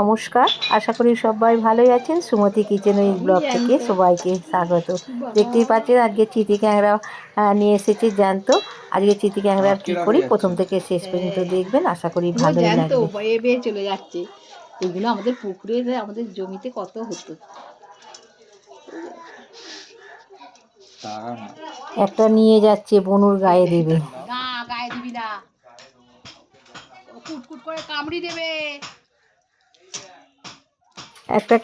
নমস্কার আশা করি সবাই ভালোই আছেন। সুমতি কিচেন উইক ব্লগ থেকে সবাইকে স্বাগত। দেখতেই পাচ্ছেন আজকে চিতি ক্যাংরা নিয়ে এসেছি জানতো আজকে চিতি ক্যাংরা কী করি প্রথম থেকে শেষ পর্যন্ত দেখবেন আশা করি ভালোই লাগবে। চলে যাচ্ছে। এগুলো আমাদের পুকুরে আমাদের জমিতে কত হতো? একটা নিয়ে যাচ্ছে বনুর গায়ে দেবে। না গায়ে দিবি না। কুটকুট করে কামড়ি দেবে। একটা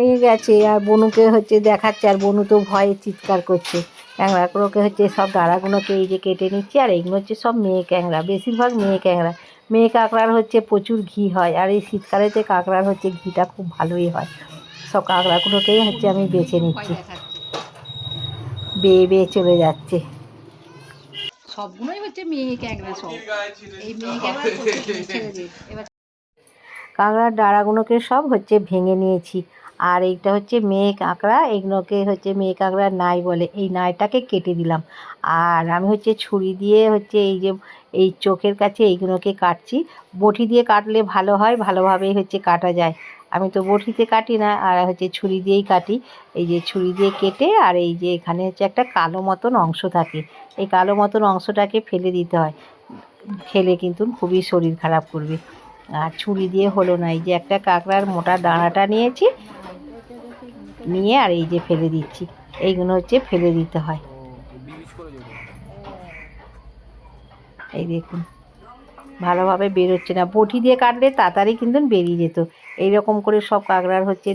নিয়ে গেছে আর বনুকে হচ্ছে দেখাচ্ছে, আর বনু তো ভয়ে চিৎকার করছে। ক্যাংরাগুলোকে হচ্ছে সব ডাড়াগুলোকে এই যে কেটে নিচ্ছে, আর এইগুলো হচ্ছে সব মেয়ে ক্যাংরা, বেশিরভাগ মেয়ে ক্যাংরা। মেয়ে কাঁকড়ার হচ্ছে প্রচুর ঘি হয়, আর এই শীতকালেতে কাঁকড়ার হচ্ছে ঘিটা খুব ভালোই হয়। সব কাঁকড়াগুলোকেই হচ্ছে আমি বেছে নিচ্ছি। বেয়ে বেয়ে চলে যাচ্ছে। সবগুলোই হচ্ছে মেয়ে ক্যাংরা সব। এই মেয়ে ক্যাংরা কাঁকড়ার ডাড়াগুলোকে সব হচ্ছে ভেঙে নিয়েছি। আর এইটা হচ্ছে মেয়ে কাঁকড়া, এগুলোকে হচ্ছে মেয়ে কাঁকড়ার নাই বলে এই নাইটাকে কেটে দিলাম। আর আমি হচ্ছে ছুরি দিয়ে হচ্ছে এই যে, এই চোখের কাছে এইগুলোকে কাটছি। বটি দিয়ে কাটলে ভালো হয়, ভালোভাবেই হচ্ছে কাটা যায়। আমি তো বটিতে কাটি না, আর হচ্ছে ছুরি দিয়েই কাটি। এই যে ছুরি দিয়ে কেটে আর এই যে এখানে হচ্ছে একটা কালো মতন অংশ থাকে। এই কালো মতন অংশটাকে ফেলে দিতে হয়। খেলে কিন্তু খুবই শরীর খারাপ করবে। আর ছুরি দিয়ে হলো না, এই যে একটা কাঁকড়ার মোটা দানাটা নিয়েছি, নিয়ে আর এই যে ফেলে দিচ্ছি, এইগুলো হচ্ছে ফেলে দিতে হয়। এই দেখুন, ভালোভাবে বেরোচ্ছে না, বটি দিয়ে কাটলে তাড়াতাড়ি কিন্তু বেরিয়ে যেত। এই রকম করে সব কাঁকড়ার হচ্ছে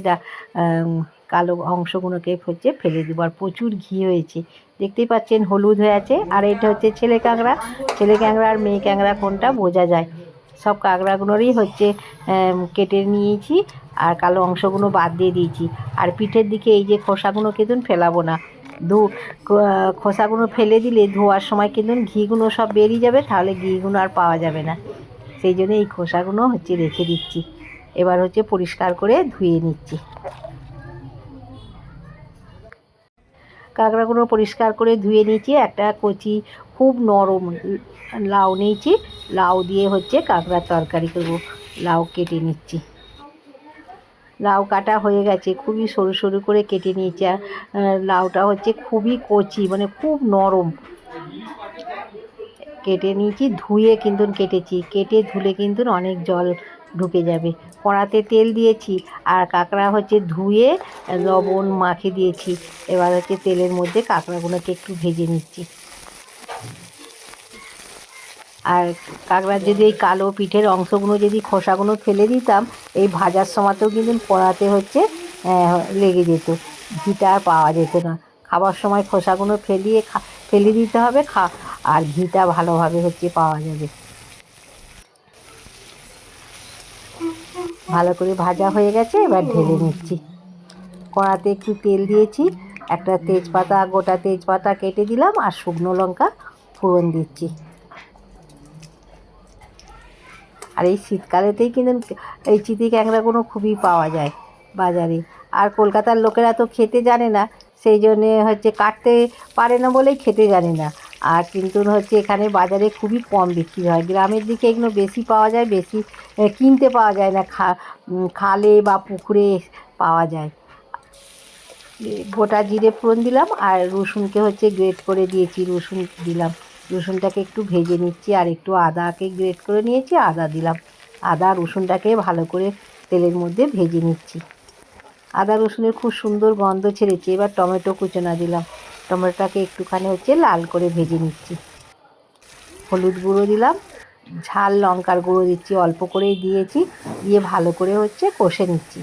কালো অংশগুলোকে হচ্ছে ফেলে দেবো। আর প্রচুর ঘি হয়েছে, দেখতেই পাচ্ছেন হলুদ হয়ে আছে। আর এটা হচ্ছে ছেলে কাঁকড়া ছেলে কাঁকড়া আর মেয়ে কাঁকড়া কোনটা বোঝা যায়। সব কাঁকড়াগুলোরই হচ্ছে কেটে নিয়েছি আর কালো অংশগুলো বাদ দিয়ে দিয়েছি। আর পিঠের দিকে এই যে খোসাগুলো কিন্তু ফেলাবো না। ধু খোসাগুলো ফেলে দিলে ধোয়ার সময় কিন্তু ঘিগুলো সব বেরিয়ে যাবে, তাহলে ঘিগুলো আর পাওয়া যাবে না। সেই জন্য এই খোসাগুলো হচ্ছে রেখে দিচ্ছি। এবার হচ্ছে পরিষ্কার করে ধুয়ে নিচ্ছি। কাঁকড়াগুলো পরিষ্কার করে ধুয়ে নিয়েছি, একটা কচি খুব নরম লাউ নিয়েছি। লাউ দিয়ে হচ্ছে কাঁকড়ার তরকারি করব। লাউ কেটে নিচ্ছি। লাউ কাটা হয়ে গেছে, খুবই সরু সরু করে কেটে নিয়েছি। আর লাউটা হচ্ছে খুবই কচি মানে খুব নরম। কেটে নিয়েছি, ধুয়ে কিন্তু কেটেছি। কেটে ধুলে কিন্তু অনেক জল ঢুকে যাবে। কড়াতে তেল দিয়েছি আর কাঁকড়া হচ্ছে ধুয়ে লবণ মাখে দিয়েছি। এবার হচ্ছে তেলের মধ্যে কাঁকড়াগুলোকে একটু ভেজে নিচ্ছি। আর কাঁকড়ার যদি এই কালো পিঠের অংশগুলো যদি খোসাগুলো ফেলে দিতাম, এই ভাজার সময়তেও কিন্তু কড়াতে হচ্ছে লেগে যেত। ঘিটা আর পাওয়া যেত না। খাবার সময় খোসাগুলো ফেলিয়ে ফেলে দিতে হবে, খা, আর ঘিটা ভালোভাবে হচ্ছে পাওয়া যাবে। ভালো করে ভাজা হয়ে গেছে, এবার ঢেলে নিচ্ছি। কড়াতে একটু তেল দিয়েছি, একটা তেজপাতা, গোটা তেজপাতা কেটে দিলাম, আর শুকনো লঙ্কা ফোড়ন দিচ্ছি। আর এই শীতকালেতেই কিন্তু এই চিতি ক্যাংড়াগুলো খুবই পাওয়া যায় বাজারে। আর কলকাতার লোকেরা তো খেতে জানে না, সেই জন্যে হচ্ছে কাটতে পারে না বলেই খেতে জানে না। আর কিন্তু হচ্ছে এখানে বাজারে খুবই কম বিক্রি হয়। গ্রামের দিকে এগুলো বেশি পাওয়া যায়, বেশি কিনতে পাওয়া যায় না। খা খালে বা পুকুরে পাওয়া যায়। গোটা জিরে ফোড়ন দিলাম আর রসুনকে হচ্ছে গ্রেট করে দিয়েছি, রসুন দিলাম। রসুনটাকে একটু ভেজে নিচ্ছি আর একটু আদাকে গ্রেট করে নিয়েছি, আদা দিলাম। আদা রসুনটাকে ভালো করে তেলের মধ্যে ভেজে নিচ্ছি। আদা রসুনের খুব সুন্দর গন্ধ ছেড়েছে, এবার টমেটো কুচনা দিলাম। টমেটোটাকে একটুখানি হচ্ছে লাল করে ভেজে নিচ্ছি। হলুদ গুঁড়ো দিলাম, ঝাল লঙ্কার গুঁড়ো দিচ্ছি, অল্প করেই দিয়েছি, দিয়ে ভালো করে হচ্ছে কষে নিচ্ছি।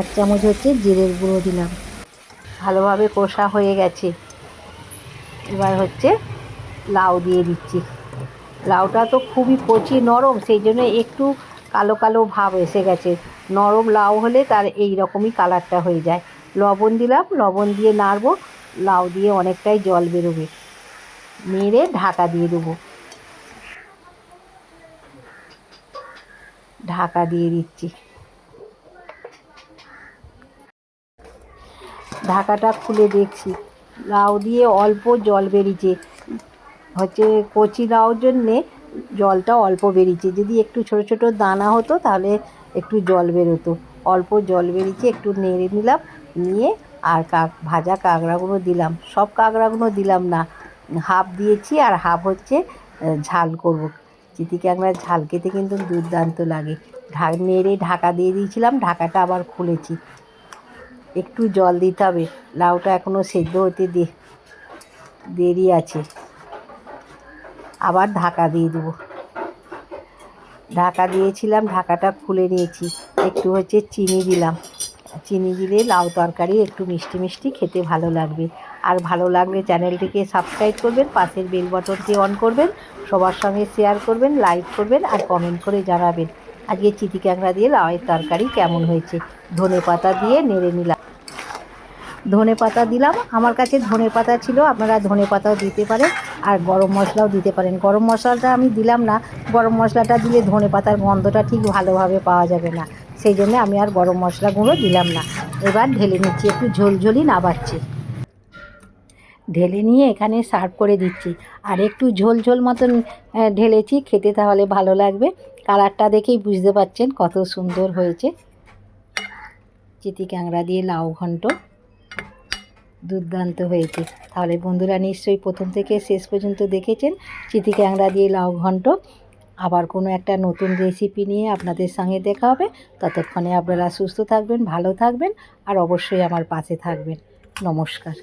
এক চামচ হচ্ছে জিরের গুঁড়ো দিলাম। ভালোভাবে কষা হয়ে গেছে। এবার হচ্ছে লাউ দিয়ে দিচ্ছি। লাউটা তো খুবই কচি, নরম, সেই জন্য একটু কালো কালো ভাব এসে গেছে। নরম লাউ হলে তার এই রকমই কালারটা হয়ে যায়। লবণ দিলাম, লবণ দিয়ে নাড়বো, লাউ দিয়ে অনেকটাই জল বেরোবে। মেরে ঢাকা দিয়ে দেবো। ঢাকা দিয়ে দিচ্ছি। ঢাকাটা খুলে দেখছি। লাউ দিয়ে অল্প জল বেরিয়েছে। হচ্ছে কচি লাউর জন্যে জলটা অল্প বেরিয়েছে। যদি একটু ছোট ছোট দানা হতো তাহলে একটু জল বেরোতো। অল্প জল বেরিয়েছে, একটু নেড়ে নিলাম, নিয়ে আর কাক ভাজা কাঁকড়াগুলো দিলাম। সব কাঁকড়াগুলো দিলাম না। হাফ দিয়েছি আর হাফ হচ্ছে ঝাল করব। চিতি কাঁকড়ার ঝাল খেতে কিন্তু দুর্দান্ত লাগে। ঢা নেড়ে ঢাকা দিয়ে দিয়েছিলাম, ঢাকাটা আবার খুলেছি। একটু জল দিতে হবে। লাউটা এখনও সেদ্ধ হতে দে, দেরি আছে। আবার ঢাকা দিয়ে দেবো। ঢাকা দিয়েছিলাম, ঢাকাটা খুলে নিয়েছি। একটু হচ্ছে চিনি দিলাম। চিনি দিলে লাউ তরকারি একটু মিষ্টি মিষ্টি খেতে ভালো লাগবে। আর ভালো লাগলে চ্যানেলটিকে সাবস্ক্রাইব করবেন, পাশের বেল বটনটি অন করবেন, সবার সঙ্গে শেয়ার করবেন, লাইক করবেন আর কমেন্ট করে জানাবেন। আজকে চিতি ক্যাংরা দিয়ে লাউয়ের তরকারি কেমন হয়েছে? ধনে পাতা দিয়ে নেড়ে নিলাম। ধনে পাতা দিলাম। আমার কাছে ধনে পাতা ছিল, আপনারা ধনে পাতাও দিতে পারেন আর গরম মশলাও দিতে পারেন। গরম মশলাটা আমি দিলাম না, গরম মশলাটা দিলে ধনে পাতার গন্ধটা ঠিক ভালোভাবে পাওয়া যাবে না। সেই জন্য আমি আর গরম মশলা গুঁড়ো দিলাম না। এবার ঢেলে নিচ্ছি, একটু ঝোলঝোলি নাবাচ্ছি। ঢেলে নিয়ে এখানে সার্ভ করে দিচ্ছি। আর একটু ঝোল ঝোল মতন ঢেলেছি, খেতে তাহলে ভালো লাগবে। কালারটা দেখেই বুঝতে পারছেন কত সুন্দর হয়েছে। চিতি ক্যাংড়া দিয়ে লাউ ঘন্ট দুর্দান্ত হয়েছে। তাহলে বন্ধুরা নিশ্চয়ই প্রথম থেকে শেষ পর্যন্ত দেখেছেন চিতি ক্যাংড়া দিয়ে লাউ ঘন্ট। আবার কোনো একটা নতুন রেসিপি নিয়ে আপনাদের সঙ্গে দেখা হবে। ততক্ষণে আপনারা সুস্থ থাকবেন, ভালো থাকবেন, আর অবশ্যই আমার পাশে থাকবেন। নমস্কার।